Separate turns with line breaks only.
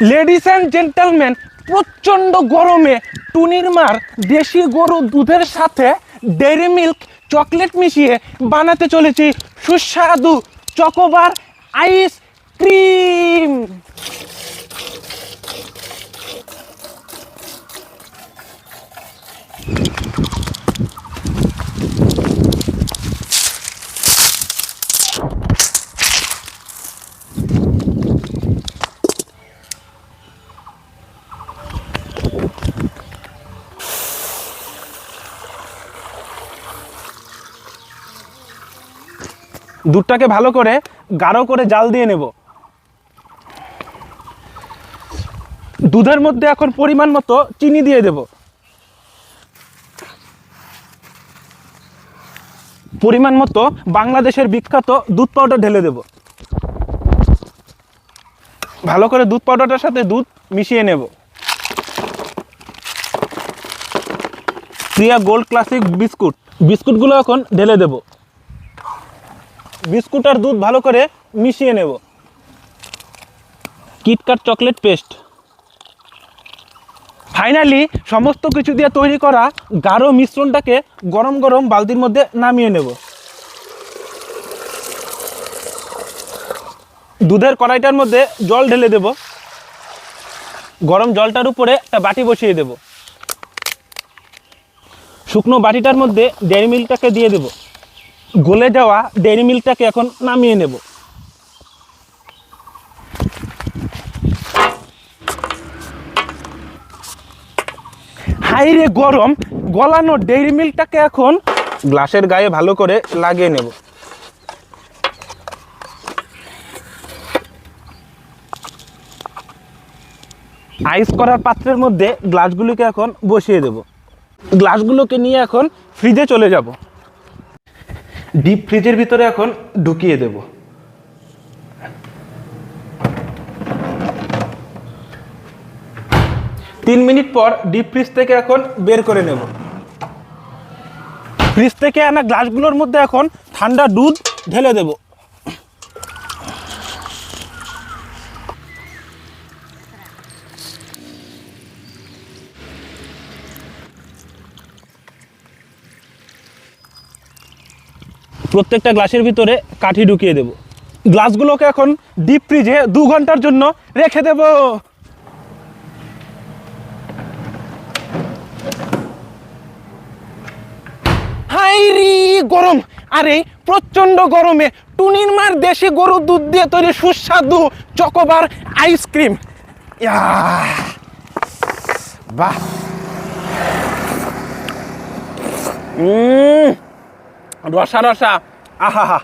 Ladies and gentleman প্রচণ্ড গরমে টুনির মার দেশি গরু দুধের সাথে ডেরি মিল্ক চকলেট মিশিয়ে বানাতে চলেছি সুস্বাদু চকোবার আইস দুধটাকে ভালো করে গাঢ় করে জাল দিয়ে নেব। দুধের মধ্যে এখন পরিমাণ মতো চিনি দিয়ে দেব। পরিমাণ মতো বাংলাদেশের বিখ্যাত দুধ পাউডার ঢেলে দেব। ভালো করে দুধ পাউডারটার সাথে দুধ মিশিয়ে নেব। Priya gold classic biscuit. বিস্কুটগুলো এখন ঢেলে দেবো। বিস্কুট আর দুধ ভালো করে মিশিয়ে নেব। কিটকাট চকলেট পেস্ট ফাইনালি সমস্ত কিছু দিয়ে তৈরি করা গাঢ় মিশ্রণটাকে গরম গরম বালতির মধ্যে নামিয়ে নেব। দুধের কড়াইটার মধ্যে জল ঢেলে দেব। গরম জলটার উপরে একটা বাটি বসিয়ে দেব। শুকনো বাটিটার মধ্যে ডেয়ারি মিল্কটাকে দিয়ে দেবো। গলে যাওয়া ডেয়ারি মিল্কটাকে এখন নামিয়ে নেব। হাইরে গরম, গলানো ডেয়ারি মিল্কটাকে এখন গ্লাসের গায়ে ভালো করে লাগিয়ে নেব। আইস করার পাত্রের মধ্যে গ্লাসগুলোকে এখন বসিয়ে দেব। গ্লাসগুলোকে নিয়ে এখন ফ্রিজে চলে যাব। ডিপ ফ্রিজের ভিতরে এখন ঢুকিয়ে দেব। তিন মিনিট পর ডিপ ফ্রিজ থেকে এখন বের করে নেব। ফ্রিজ থেকে আনা গ্লাসগুলোর মধ্যে এখন ঠান্ডা দুধ ঢেলে দেব। প্রত্যেকটা গ্লাসের ভিতরে কাঠি ঢুকিয়ে দেব। গ্লাসগুলোকে এখন ডিপ ফ্রিজে দু ঘণ্টার জন্য রেখে দেব। হাইরি গরম। আরে প্রচণ্ড গরমে টুনির মার দেশে গরু দুধ দিয়ে তৈরি সুস্বাদু চকোবার আইসক্রিম বাহ। উম রসা রসা আহা হা